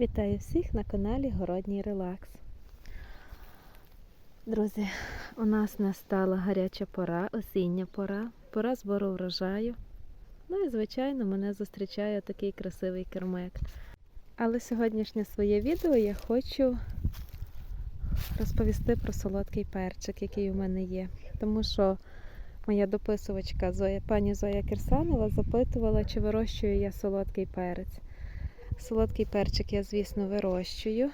Вітаю всіх на каналі Городній Релакс. Друзі, у нас настала гаряча пора, осіння пора, пора збору врожаю. Ну і, звичайно, мене зустрічає такий красивий кермек. Але сьогоднішнє своє відео я хочу розповісти про солодкий перчик, який у мене є. Тому що моя дописувачка Зоя, пані Зоя Кирсанова запитувала, чи вирощую я солодкий перець. Солодкий перчик я, звісно, вирощую,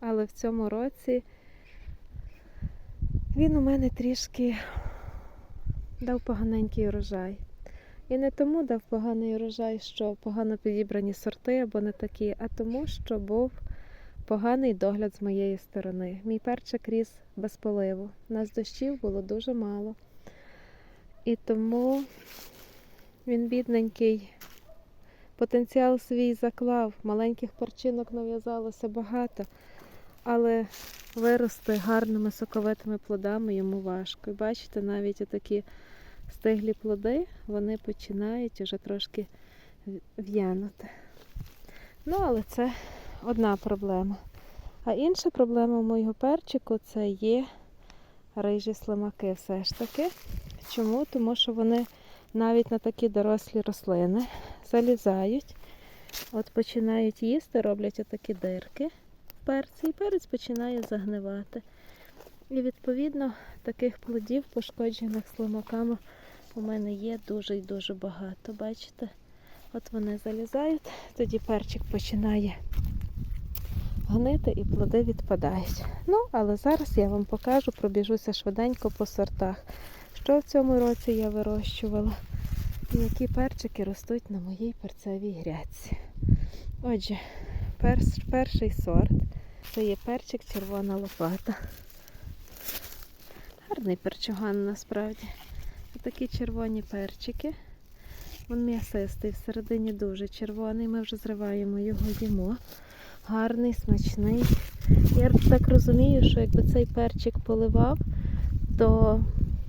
але в цьому році він у мене трішки дав поганенький урожай. І не тому дав поганий урожай, що погано підібрані сорти або не такі, а тому, що був поганий догляд з моєї сторони. Мій перчик ріс без поливу. Нас дощів було дуже мало. І тому він бідненький потенціал свій заклав, маленьких перчинок нав'язалося багато, але вирости гарними соковитими плодами йому важко. І бачите, навіть отакі стиглі плоди, вони починають уже трошки в'янути. Ну, але це одна проблема. А інша проблема моєго перчику це є рижі слимаки все ж таки. Чому? Тому що вони навіть на такі дорослі рослини залізають, от починають їсти, роблять отакі дирки в перці, і перець починає загнивати. І відповідно таких плодів, пошкоджених слимаками, у мене є дуже і дуже багато. Бачите? От вони залізають, тоді перчик починає гнити і плоди відпадають. Ну, але зараз я вам покажу, пробіжуся швиденько по сортах. Що в цьому році я вирощувала? І які перчики ростуть на моїй перцевій грядці. Отже, перс, перший сорт це є перчик червона лопата. Гарний перчуган насправді. Такі червоні перчики. Він м'ясистий, всередині дуже червоний. Ми вже зриваємо його їмо. Гарний, смачний. Я так розумію, що якби цей перчик поливав, то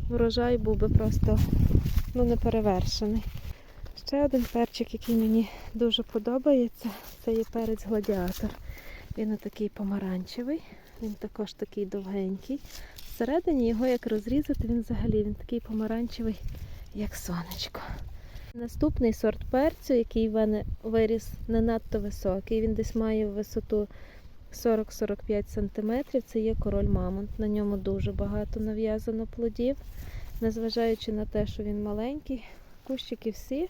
врожай був би просто ну, неперевершений. Ще один перчик, який мені дуже подобається, це є перець гладіатор. Він такий помаранчевий, він також такий довгенький. Всередині його як розрізати, він взагалі він такий помаранчевий, як сонечко. Наступний сорт перцю, який в мене виріс не надто високий, він десь має висоту 40-45 см, це є король мамонт. На ньому дуже багато нав'язано плодів. Незважаючи на те, що він маленький, кущики всі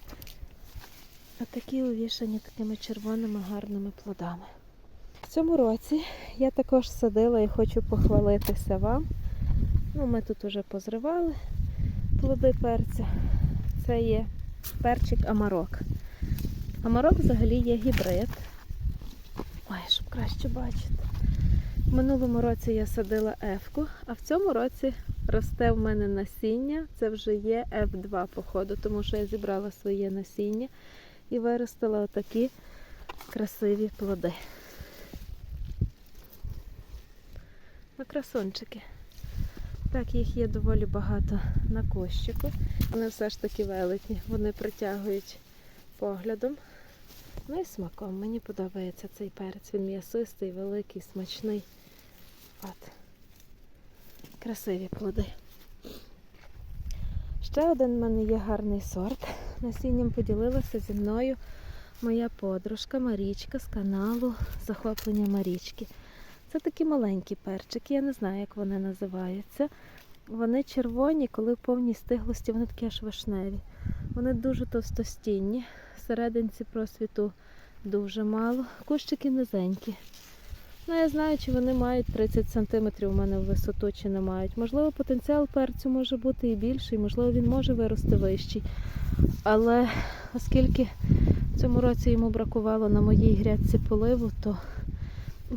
такі увішані такими червоними гарними плодами. В цьому році я також садила і хочу похвалитися вам. Ну, Ми тут вже позривали плоди перця. Це є перчик амарок. Амарок взагалі є гібрид. Ой, щоб краще бачити. В минулому році я садила ефку, а в цьому році росте в мене насіння. Це вже є F2 походу, тому що я зібрала своє насіння і виростила отакі красиві плоди. Ну, красунчики. Так, їх є доволі багато на кощику. Вони все ж таки великі, вони притягують поглядом. Ну і смаком. Мені подобається цей перець. Він м'ясистий, великий, смачний. От. Красиві плоди. Ще один в мене є гарний сорт. Насінням поділилася зі мною моя подружка Марічка з каналу Захоплення Марічки. Це такі маленькі перчики, я не знаю, як вони називаються. Вони червоні, коли в повній стиглості, вони такі аж вишневі. Вони дуже товстостінні. Всерединці просвіту дуже мало. Кущики низенькі. Ну, я знаю, чи вони мають 30 см у мене в висоту, чи не мають. Можливо, потенціал перцю може бути і більший, можливо, він може вирости вищий. Але оскільки в цьому році йому бракувало на моїй грядці поливу, то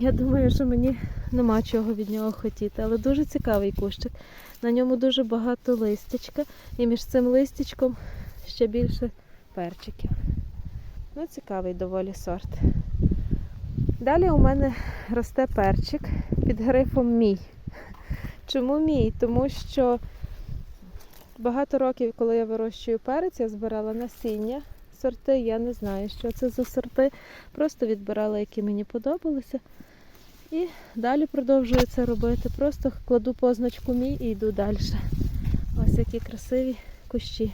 я думаю, що мені нема чого від нього хотіти. Але дуже цікавий кущик. На ньому дуже багато листячка, і між цим листячком ще більше перчиків. Ну, цікавий доволі сорт. Далі у мене росте перчик під грифом мій. Чому мій? Тому що багато років, коли я вирощую перець, я збирала насіння сорти, я не знаю, що це за сорти. Просто відбирала, які мені подобалися. І далі продовжую це робити. Просто кладу позначку мій і йду далі. Ось які красиві кущі.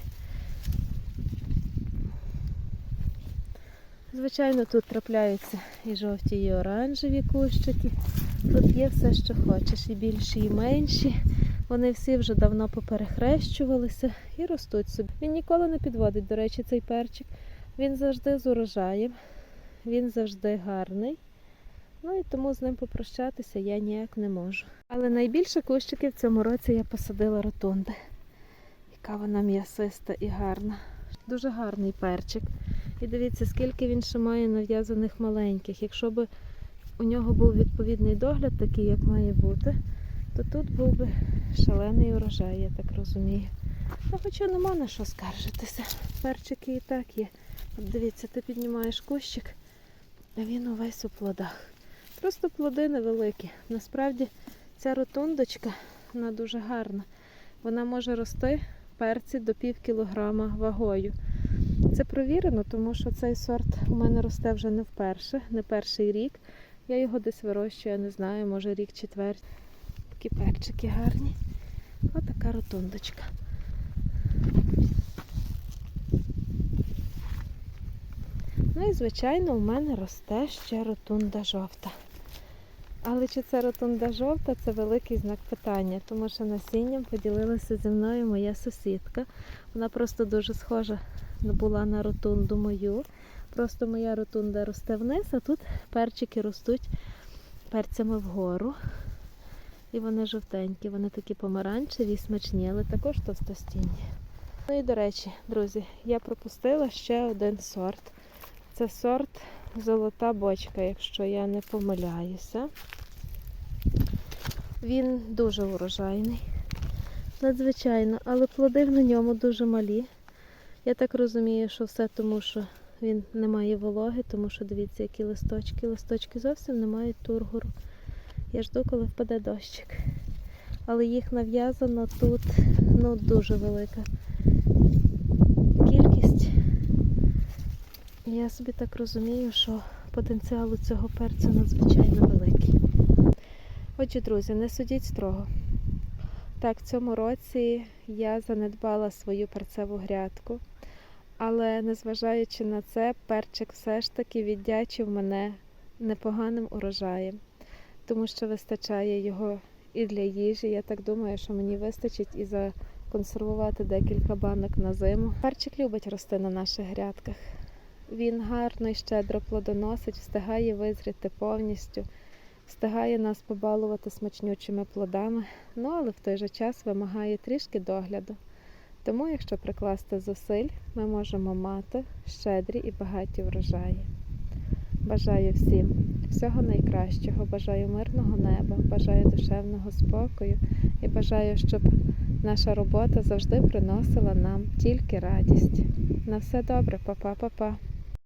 Звичайно, тут трапляються і жовті, і оранжеві кущики. Тут є все, що хочеш, і більші, і менші. Вони всі вже давно поперехрещувалися і ростуть собі. Він ніколи не підводить, до речі, цей перчик. Він завжди з урожаєм, він завжди гарний. Ну і тому з ним попрощатися я ніяк не можу. Але найбільше кущиків в цьому році я посадила ротунди. Яка вона м'ясиста і гарна. Дуже гарний перчик. І дивіться, скільки він ще має нав'язаних маленьких. Якщо б у нього був відповідний догляд, такий, як має бути, то тут був би шалений урожай, я так розумію. Ну, хоча нема на що скаржитися. Перчики і так є. От дивіться, ти піднімаєш кущик, а він увесь у плодах. Просто плоди невеликі. Насправді ця ротундочка, вона дуже гарна. Вона може рости перці до пів кілограма вагою. Це провірено, тому що цей сорт у мене росте вже не вперше, не перший рік. Я його десь вирощую, я не знаю, може рік четверть. Такі перчики гарні. Ось така ротундочка. Ну і, звичайно, у мене росте ще ротунда жовта. Але чи це ротунда жовта, це великий знак питання, тому що насінням поділилася зі мною моя сусідка. Вона просто дуже схожа була на ротунду мою. Просто моя ротунда росте вниз, а тут перчики ростуть перцями вгору. І вони жовтенькі, вони такі помаранчеві, смачні, але також товстостінні. Ну і до речі, друзі, я пропустила ще один сорт. Це сорт золота бочка, якщо я не помиляюся. Він дуже урожайний, надзвичайно, але плоди на ньому дуже малі. Я так розумію, що все тому, що він не має вологи, тому що дивіться, які листочки. Листочки зовсім не мають тургору. Я жду, коли впаде дощик. Але їх нав'язано тут ну, дуже велика кількість. Я собі так розумію, що потенціал у цього перцю надзвичайно великий. Отже, друзі, не судіть строго. Так, в цьому році я занедбала свою перцеву грядку, але незважаючи на це, перчик все ж таки віддячив мене непоганим урожаєм, тому що вистачає його і для їжі. Я так думаю, що мені вистачить і законсервувати декілька банок на зиму. Перчик любить рости на наших грядках. Він гарно і щедро плодоносить, встигає визріти повністю, встигає нас побалувати смачнючими плодами, ну але в той же час вимагає трішки догляду. Тому, якщо прикласти зусиль, ми можемо мати щедрі і багаті врожаї. Бажаю всім всього найкращого, бажаю мирного неба, бажаю душевного спокою і бажаю, щоб наша робота завжди приносила нам тільки радість. На все добре, па-па, па-па.